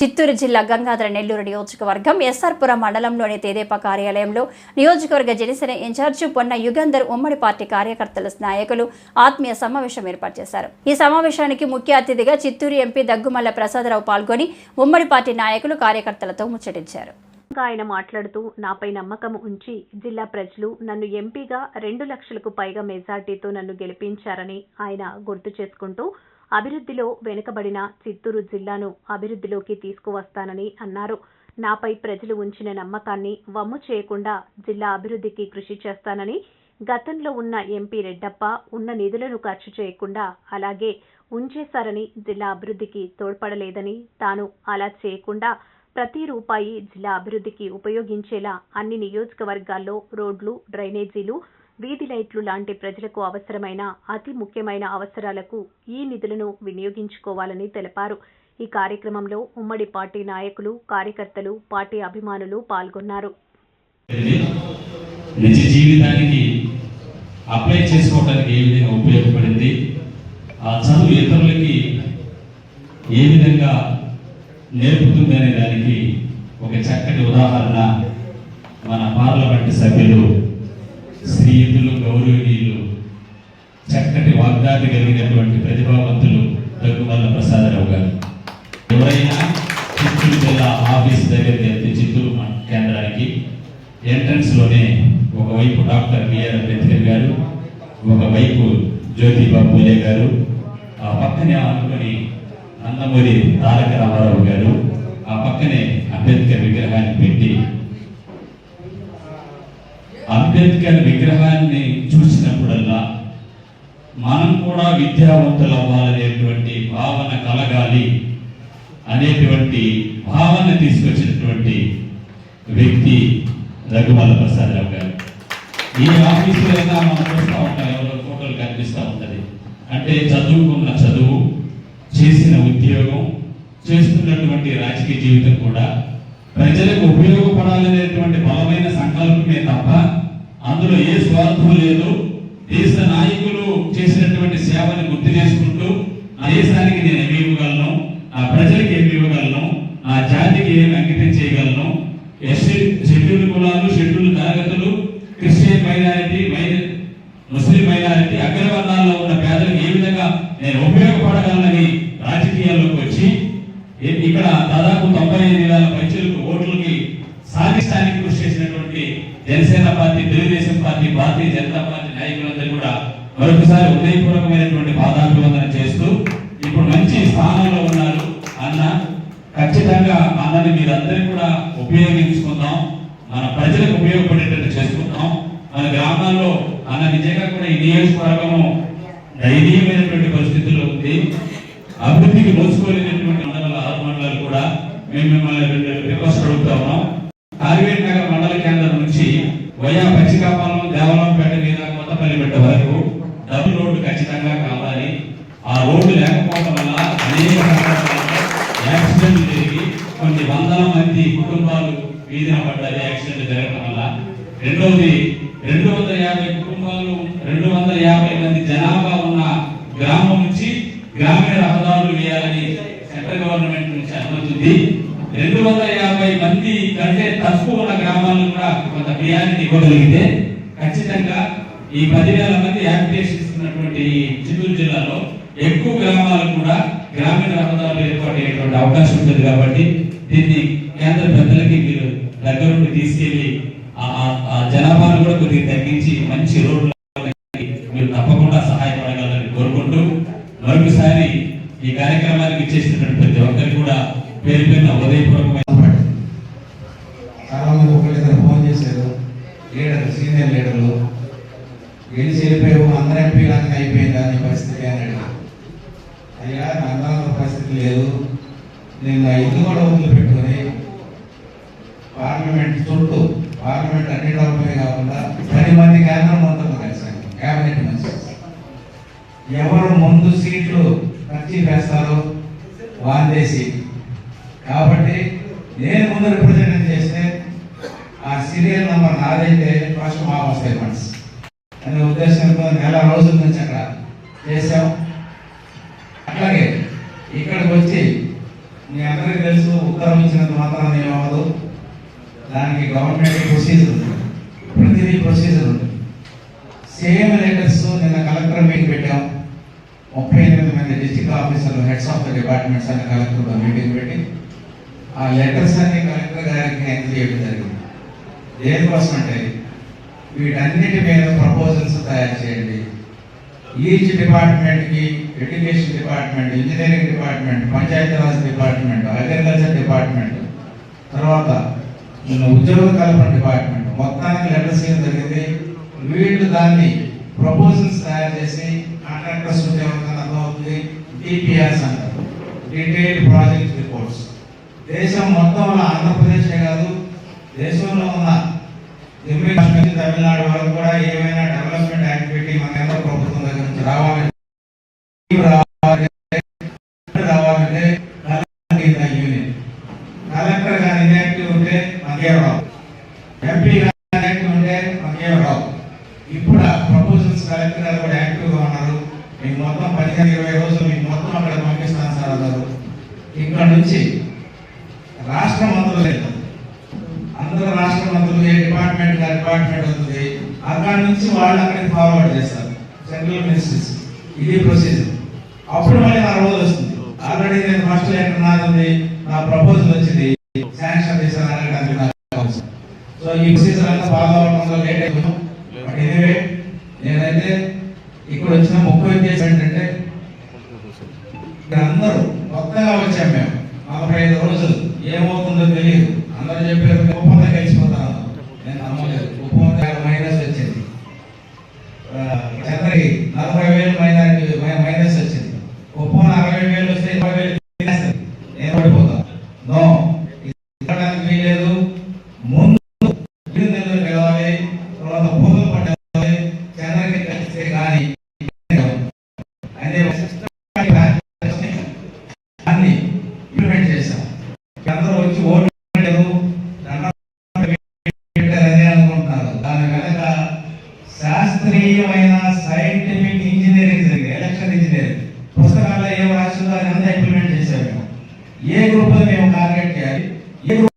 చిత్తూరు జిల్లా గంగాధర నెల్లూరు నియోజకవర్గం ఎస్ఆర్పురం మండలంలోని తెదేపా కార్యాలయంలో నియోజకవర్గ జనసేన ఇన్ఛార్జి పొన్న యుగంధర్ ఉమ్మడి పార్టీ కార్యకర్తల నాయకులు ఆత్మీయ సమావేశం ఏర్పాటు చేశారు. ఈ సమావేశానికి ముఖ్య అతిథిగా చిత్తూరు ఎంపీ దగ్గుమల్ల ప్రసాదరావు పాల్గొని ఉమ్మడి పార్టీ నాయకులు కార్యకర్తలతో ముచ్చటించారు. ఇంకా ఆయన మాట్లాడుతూ నాపై నమ్మకం ఉంచి జిల్లా ప్రజలు నన్ను ఎంపీగా రెండు లక్షలకు పైగా మెజార్టీతో నన్ను గెలిపించారని ఆయన గుర్తు చేసుకుంటూ అభివృద్ధిలో వెనుకబడిన చిత్తూరు జిల్లాను అభివృద్ధిలోకి తీసుకువస్తానని అన్నారు. నాపై ప్రజలు ఉంచిన నమ్మకాన్ని వమ్ము చేయకుండా జిల్లా అభివృద్ధికి కృషి చేస్తానని గతంలో ఉన్న ఎంపీ రెడ్డప్ప ఉన్న నిధులను ఖర్చు చేయకుండా అలాగే ఉంచేశారని జిల్లా అభివృద్ధికి తోడ్పడలేదని తాను అలా చేయకుండా ప్రతి రూపాయి జిల్లా అభివృద్ధికి ఉపయోగించేలా అన్ని నియోజకవర్గాల్లో రోడ్లు డ్రైనేజీలు వీధి లైట్లు లాంటి ప్రజలకు అవసరమైన అతి ముఖ్యమైన అవసరాలకు ఈ నిధులను వినియోగించుకోవాలని తెలిపారు. ఈ కార్యక్రమంలో ఉమ్మడి పార్టీ నాయకులు కార్యకర్తలు పార్టీ అభిమానులు పాల్గొన్నారు. ఇది నిజ జీవితానికి అప్లై చేసుకోవడానికి ఏ విధంగా ఉపయోగపడింది? ఆ చదువు ఇతరులకి ఏ విధంగా నేర్పుతుంది అనే దానికి ఒక చక్కటి ఉదాహరణ మన పార్లమెంట్ సభ్యులు శ్రీయుతులు గౌరవనీయులు చక్కటి వాగ్దాటి కలిగినటువంటి ప్రతిభావంతులు దగ్గుమల్ల ప్రసాదరావు గారు ఎవరైనా చిత్తూరు జిల్లా ఆఫీస్ దగ్గరికి వెళ్తే చిత్తూరు కేంద్రానికి ఎంట్రన్స్లోనే ఒకవైపు డాక్టర్ బిఆర్ అంబేద్కర్ గారు ఒకవైపు జ్యోతిబా పూలే గారు ఆ పక్కనే ఆనుకొని నందమూరి తారక రామారావు గారు ఆ పక్కనే అంబేద్కర్ విగ్రహాన్ని పెట్టి అంబేద్కర్ విగ్రహాన్ని చూసినప్పుడల్లా మనం కూడా విద్యావంతులు అవ్వాలనేటువంటి భావన కలగాలి అనేటువంటి భావన తీసుకొచ్చినటువంటి వ్యక్తి రఘుమల్ల ప్రసాదరావు గారు. ఈ ఆఫీసులో మనం చూస్తూ ఉంటాం ఎవరో ఫోటోలు కనిపిస్తూ ఉంటుంది. అంటే చదువుకున్న చదువు చేసిన ఉద్యోగం చేస్తున్నటువంటి రాజకీయ జీవితం కూడా ప్రజలకు ఉపయోగపడాలనేటువంటి బలమైన సంకల్పమే తప్ప అందులో ఏ స్వార్థం లేదు. దేశ నాయకులు చేసినటువంటి సేవని గుర్తు చేసుకుంటూ నా దేశానికి నేను ఏమి ఇవ్వగలను? నా ప్రజలకు ఏమి ఇవ్వగలను? నా జాతికి ఏమి అంకితం చేయగలను? ఎస్సీ షెడ్యూల్ కులాలు షెడ్యూల్ తరగతులు క్రిస్టియన్ మైనారిటీ మైన- ముస్లిం మైనారిటీ అగ్రవర్ణాల్లో ఉన్న పేదలకు ఏ విధంగా నేను ఉపయోగపడగలనని రాజకీయాల్లోకి వచ్చి ఇక్కడ దాదాపు తొంభై ఐదు వేల పైచలకు ఓట్లకి సాధిస్తానికి కృషి చేసినటువంటి Janasena party Telugu Desam party Bharatiya Janata party నాయకులందరూ కూడా మరొకసారి హృదయపూర్వకమైనటువంటి పాదాభివందన చేస్తూ ఇప్పుడు మంచి స్థానంలో ఉన్నారు అన్న ఖచ్చితంగా అన్నని మీరందరూ కూడా ఉపయోగించుకుందాం. మన ప్రజలకు ఉపయోగపడేటట్టు చేసుకుందాం. మన గ్రామాల్లో అన్న నిజంగా కూడా ఈ నియోజకవర్గము దయనీయమైనటువంటి పరిస్థితుల్లో ఉంది. అభివృద్ధికి మోసుకోలేనటువంటి మండలాల ఆరు మండలాలు కూడా మేము మిమ్మల్ని రిక్వెస్ట్ అడుగుతా ఉన్నాం. కార్వేట్ నగర్ మండల కేంద్రం నుంచి వయా పచ్చికాపాలెం దేవాలయంపేట మీద కొత్తపల్లి పెట్ట వరకు డబుల్ రోడ్డు ఖచ్చితంగా కావాలి. ఆ రోడ్డు లేకపోవడం వల్ల అనేక యాక్సిడెంట్లు జరిగి కొన్ని వందల మంది కుటుంబాలు వీధిన పడ్డాయి యాక్సిడెంట్ జరగడం వల్ల. రెండవది రెండు వందల యాభై కుటుంబాలు రెండు వందల యాభై మంది జనాభా ఉన్న గ్రామం నుంచి గ్రామీణ రహదారులు వేయాలని సెంట్రల్ గవర్నమెంట్ నుంచి అనుమతి రెండు వందల యాభై మంది కంటే తక్కువ ఉన్న గ్రామాలను కూడా కొంత బియ్యాన్ని ఇవ్వగలిగితే ఖచ్చితంగా ఈ పదివేల మంది యాప్లికేషన్ ఇస్తున్నటువంటి ఈ చిత్తూరు జిల్లాలో ఎక్కువ గ్రామాలకు కూడా గ్రామీణ రహదారులు ఏర్పాటు అవకాశం ఉంటుంది కాబట్టి దీన్ని కేంద్ర పెద్దలకి మీరు దగ్గరుండి తీసుకెళ్ళి ఆ- ఆ- జనాభాను కూడా కొద్దిగా తగ్గించి మంచి రోడ్లు మీరు తప్పకుండా సహాయపడగలని కోరుకుంటూ మరొకసారి ఈ కార్యక్రమానికి ఇచ్చేసినటువంటి ప్రతి ఒక్కరికి కూడా పేరు పేరున ఉదయపూర్వకమైన చాలా మంది ఫోన్ చేశారు. లీడర్ సీనియర్ లీడర్లు. గెలిచి వెళ్ళిపోయావు అందరూ ఎంపీ అయిపోయిందా నీ పరిస్థితి అన్నాడు అయ్యా నా అందరం పరిస్థితి లేదు. నేను నా ఇల్లు కూడా వదిలిపెట్టుకొని పార్లమెంట్ చుట్టూ పార్లమెంట్ అన్ని డబ్బులే కాకుండా పది మంది కేంద్రం మంత్రులు కలిసాను కేబినెట్ మంత్రి. ఎవరు ముందు సీట్లు ఖర్చు వేస్తారో వాందేసి కాబట్టి నేను ముందు రిప్రజెంట్ చేస్తే ఆ సీరియల్ నంబర్ నాదైతే ఫస్ట్ మా వస్తాయి ఫండ్స్ ఉద్దేశంతో నెల రోజుల నుంచి అక్కడ చేసాం అట్లాగే ఇక్కడికి వచ్చి మీ అందరికీ తెలుసు ఉత్తరం ఇచ్చినంత మాత్రం ఏమవ్వదు దానికి గవర్నమెంట్ ప్రొసీజర్ ఉంది. ప్రతిదీ ప్రొసీజర్ ఉంది. సేమ్ లెటర్స్ నిన్న కలెక్టర్ మీటింగ్ పెట్టాం. ముప్పై ఎనిమిది మంది డిస్ట్రిక్ట్ ఆఫీసర్లు హెడ్స్ ఆఫ్ ద డిపార్ట్మెంట్స్ అని కలెక్టర్తో మీటింగ్ పెట్టి ఆ లెటర్స్ అన్ని కలెక్టర్ గారికి ఎంత చేయడం జరిగింది. దేనికోసం అంటే వీటన్నిటి మీద ప్రపోజల్స్ తయారు చేయండి. ఈచ్ డిపార్ట్మెంట్కి education department engineering department Panchayati Raj department agriculture department తర్వాత ఉద్యోగ కల్పన డిపార్ట్మెంట్ మొత్తానికి లెటర్స్ చేయడం జరిగింది. వీళ్ళు దాన్ని ప్రపోజల్స్ తయారు చేసి కాంట్రాక్టర్స్ ఉద్యోగం అవుతుంది. డిపిఆర్స్ అంటారు. డీటెయిల్డ్ ప్రాజెక్ట్ రిపోర్ట్స్ దేశం మొత్తంలో ఆంధ్రప్రదేశే కాదు దేశంలో ఉన్న జమ్మూ కాశ్మీర్ తమిళనాడు వరకు కూడా ఏమైనా డెవలప్మెంట్ యాక్టివిటీ మన కేంద్ర ప్రభుత్వం దగ్గర నుంచి రావాలి రావాలంటే యూనియన్. కలెక్టర్ ఇన్యాక్టివ్ ఉంటే మనకేం రావు ఎంపీ గారి ఇన్యాక్టివ్ ఉంటే మనకేం రావు ఇప్పుడు ఆ ప్రపోజల్స్ కలెక్టర్ గారు కూడా యాక్టివ్గా ఉన్నారు. మీకు మొత్తం పదిహేను ఇరవై రోజులు మీకు మొత్తం అక్కడ పంపిస్తాను సార్ అన్నారు ఇక్కడ నుంచి రాష్ట్ర మంత్రులు లేదు. అందులో రాష్ట్ర మంత్రులు ఏ డిపార్ట్మెంట్ డిపార్ట్మెంట్ అవుతుంది. అక్కడ నుంచి వాళ్ళు అక్కడికి ఫార్వర్డ్ చేస్తారు సెంట్రల్ మినిస్ట్రీస్ ఇది ప్రొసీజర్ అప్పుడు మళ్ళీ నా రోజు వస్తుంది. ఆల్రెడీ నేను ఫస్ట్ లెటర్ నాది నా ప్రపోజల్ వచ్చింది. శాంక్షన్ చేశాను అనడానికి నాకు సో ఈ ప్రొసీజర్ అంతా బాగా అవడంలో లేట్ అయిపోయాం బట్ ఎనీవే నేనైతే ఇక్కడ వచ్చిన ముఖ్య ఉద్దేశం ఏంటంటే అందరూ కొత్తగా వచ్చాం మేము. నలభై ఐదు రోజులు. ఏమవుతుందో తెలియదు. అందరూ చెప్పారు ఇంప్లిమెంట్ చేశాము ఏ గ్రూప్లో మేము టార్గెట్ చేయాలి? ఏ